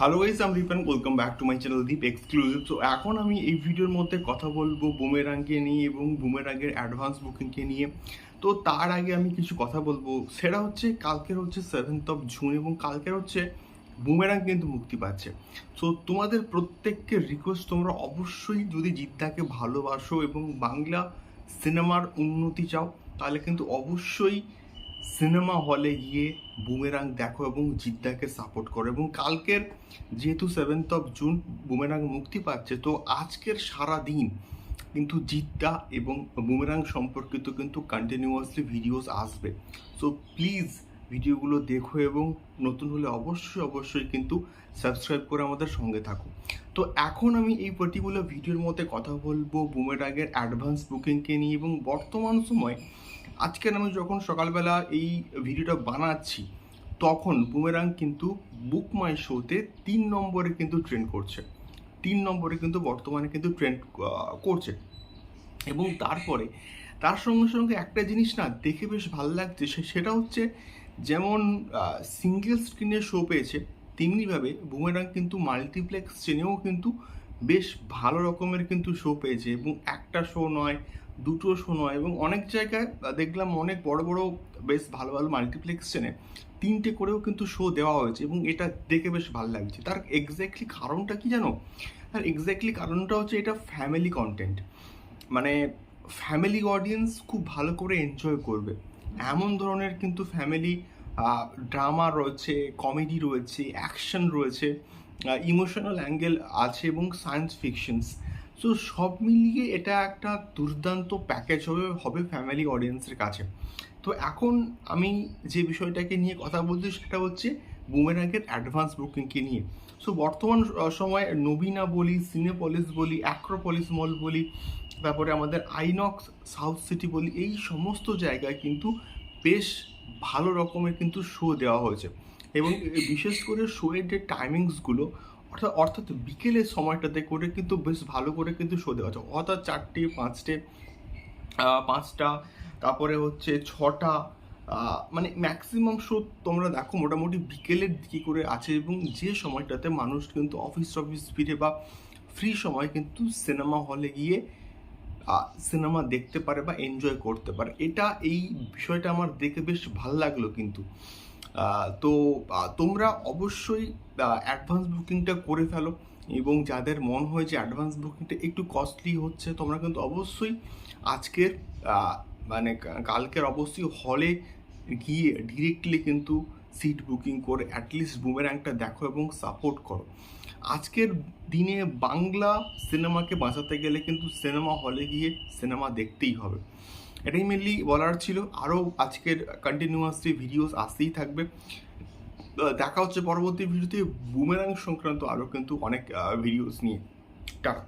Hello guys আমি Deep welcome back to my channel Deep exclusive তো এখন আমি এই ভিডিওর মধ্যে কথা বলব বুমেরাঙ্গকে নিয়ে এবং বুমেরাঙ্গের অ্যাডভান্স বুকিংকে নিয়ে। তো তার আগে আমি কিছু কথা বলব। সেটা হচ্ছে কালকের হচ্ছে সেভেন্থ অফ জুন এবং কালকের হচ্ছে বুমেরাং কিন্তু মুক্তি পাচ্ছে। সো তোমাদের প্রত্যেককে রিকোয়েস্ট তোমরা অবশ্যই যদি জিদ্দাকে ভালোবাসো এবং বাংলা সিনেমার উন্নতি চাও, তাহলে কিন্তু অবশ্যই সিনেমা হলে গিয়ে বুমেরাং দেখো এবং জিদ্দাকে সাপোর্ট করো এবং কালকের যেহেতু সেভেন্থ অফ জুন বুমেরাং মুক্তি পাচ্ছে, তো আজকের সারা দিন কিন্তু জিদ্দা এবং বুমেরাং সম্পর্কিত কিন্তু কন্টিনিউয়াসলি ভিডিওস আসবে। সো প্লিজ ভিডিওগুলো দেখো এবং নতুন হলে অবশ্যই অবশ্যই কিন্তু সাবস্ক্রাইব করে আমাদের সঙ্গে থাকো। তো এখন আমি এই পার্টিকুলার ভিডিওর মধ্যে কথা বলব বুমেরাগের অ্যাডভান্স বুকিংকে নিয়ে এবং বর্তমান সময় আজকের আমি যখন সকালবেলা এই ভিডিওটা বানাচ্ছি, তখন বুমেরাং কিন্তু বুক মাই শোতে তিন নম্বরে কিন্তু ট্রেন্ড করছে। তিন নম্বরে কিন্তু বর্তমানে কিন্তু ট্রেন্ড করছে। এবং তারপরে, তার সঙ্গে সঙ্গে একটা জিনিস না দেখে বেশ ভালো লাগছে সেটা হচ্ছে যেমন সিঙ্গেল স্ক্রিনে শো পেয়েছে তেমনিভাবে বুমেরাং কিন্তু মাল্টিপ্লেক্স চেনেও কিন্তু বেশ ভালো রকমের কিন্তু শো পেয়েছে এবং একটা শো নয়, দুটো শো নয় এবং অনেক জায়গায় দেখলাম অনেক বড় বড়, বেশ ভালো ভালো মাল্টিপ্লেক্স চেনে তিনটে করেও কিন্তু শো দেওয়া হয়েছে এবং এটা দেখে বেশ ভালো লাগছে। তার এক্স্যাক্টলি কারণটা কি জানো? তার এক্স্যাক্টলি কারণটা হচ্ছে এটা ফ্যামিলি কন্টেন্ট মানে ফ্যামিলি অডিয়েন্স খুব ভালো করে এনজয় করবে। এমন ধরনের কিন্তু ফ্যামিলি ড্রামা রয়েছে কমেডি রয়েছে অ্যাকশন রয়েছে ইমোশনাল অ্যাঙ্গেল আছে এবং সায়েন্স ফিকশনস সো সব মিলিয়ে এটা একটা দুর্দান্ত প্যাকেজ হবে হবে ফ্যামিলি অডিয়েন্সের কাছে। তো এখন আমি যে বিষয়টাকে নিয়ে কথা বলছি সেটা হচ্ছে বুমেরাঙ্গের অ্যাডভান্স বুকিংকে নিয়ে। সো বর্তমান সময়ে নবীনা বলি সিনেপলিস বলি অ্যাক্রোপলিস মল বলি, তারপরে আমাদের আইনক্স সাউথ সিটি বলি, এই সমস্ত জায়গায় কিন্তু বেশ ভালো রকমের কিন্তু শো দেওয়া হয়েছে। এবং বিশেষ করে শোয়ের যে টাইমিংসগুলো অর্থাৎ অর্থাৎ বিকেলের সময়টাতে করে কিন্তু বেশ ভালো করে কিন্তু শো দেওয়া হচ্ছে অর্থাৎ চারটে, পাঁচটে পাঁচটা, তারপরে হচ্ছে ছটা মানে ম্যাক্সিমাম শো তোমরা দেখো মোটামুটি বিকেলের দিকে করে আছে এবং যে সময়টাতে মানুষ কিন্তু অফিস টফিস ফিরে বা ফ্রি সময় কিন্তু সিনেমা হলে গিয়ে সিনেমা দেখতে পারে বা এনজয় করতে পারে। এটা এই বিষয়টা আমার দেখে বেশ ভালো লাগল কিন্তু। তো তোমরা অবশ্যই অ্যাডভান্স বুকিংটা করে ফেলো এবং যাদের মন হয় যে অ্যাডভান্স বুকিংটা একটু কস্টলি হচ্ছে, তোমরা কিন্তু অবশ্যই আজকের মানে কালকের অবশ্যই হলে গিয়ে ডিরেক্টলি কিন্তু সিট বুকিং করে অ্যাটলিস্ট বুমেরাংটা দেখো এবং সাপোর্ট করো। আজকের দিনে বাংলা সিনেমাকে বাঁচাতে গেলে কিন্তু সিনেমা হলে গিয়ে সিনেমা দেখতেই হবে। এটাই মেনলি বলার ছিল। আরও আজকের কন্টিনিউয়াসলি ভিডিওস আসতেই থাকবে। দেখা হচ্ছে পরবর্তী ভিডিওতে বুমেরাং সংক্রান্ত আরও কিন্তু অনেক ভিডিওস নিয়ে। টাটা।